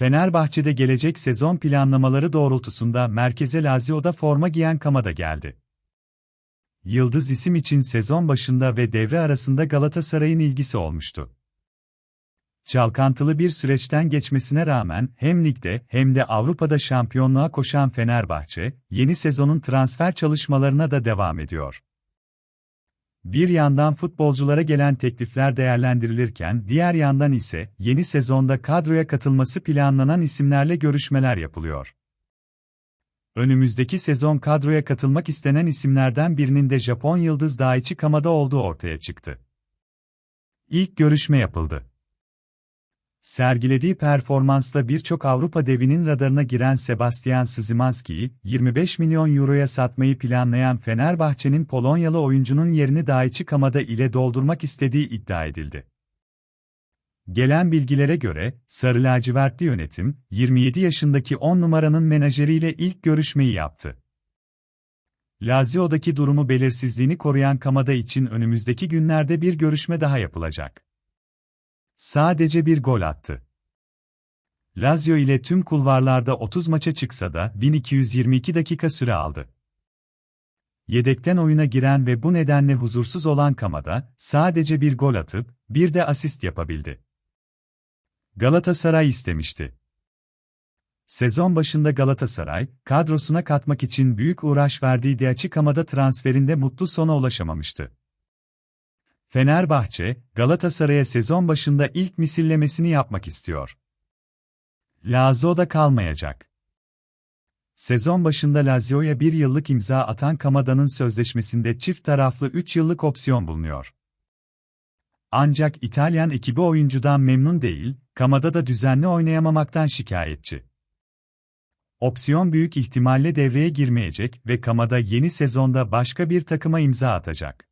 Fenerbahçe'de gelecek sezon planlamaları doğrultusunda merkeze Lazio'da forma giyen Kamada geldi. Yıldız isim için sezon başında ve devre arasında Galatasaray'ın ilgisi olmuştu. Çalkantılı bir süreçten geçmesine rağmen hem ligde hem de Avrupa'da şampiyonluğa koşan Fenerbahçe, yeni sezonun transfer çalışmalarına da devam ediyor. Bir yandan futbolculara gelen teklifler değerlendirilirken diğer yandan ise yeni sezonda kadroya katılması planlanan isimlerle görüşmeler yapılıyor. Önümüzdeki sezon kadroya katılmak istenen isimlerden birinin de Japon yıldız Daichi Kamada olduğu ortaya çıktı. İlk görüşme yapıldı. Sergilediği performansla birçok Avrupa devinin radarına giren Sebastian Szymanski'yi 25 milyon euroya satmayı planlayan Fenerbahçe'nin Polonyalı oyuncunun yerini Daichi Kamada ile doldurmak istediği iddia edildi. Gelen bilgilere göre, Sarı Lacivertli yönetim, 27 yaşındaki 10 numaranın menajeriyle ilk görüşmeyi yaptı. Lazio'daki durumu belirsizliğini koruyan Kamada için önümüzdeki günlerde bir görüşme daha yapılacak. Sadece bir gol attı. Lazio ile tüm kulvarlarda 30 maça çıksa da 1222 dakika süre aldı. Yedekten oyuna giren ve bu nedenle huzursuz olan Kamada, sadece bir gol atıp, bir de asist yapabildi. Galatasaray istemişti. Sezon başında Galatasaray, kadrosuna katmak için büyük uğraş verdiği Diaçi Kamada transferinde mutlu sona ulaşamamıştı. Fenerbahçe, Galatasaray'a sezon başında ilk misillemesini yapmak istiyor. Lazio'da kalmayacak. Sezon başında Lazio'ya bir yıllık imza atan Kamada'nın sözleşmesinde çift taraflı 3 yıllık opsiyon bulunuyor. Ancak İtalyan ekibi oyuncudan memnun değil, Kamada da düzenli oynayamamaktan şikayetçi. Opsiyon büyük ihtimalle devreye girmeyecek ve Kamada yeni sezonda başka bir takıma imza atacak.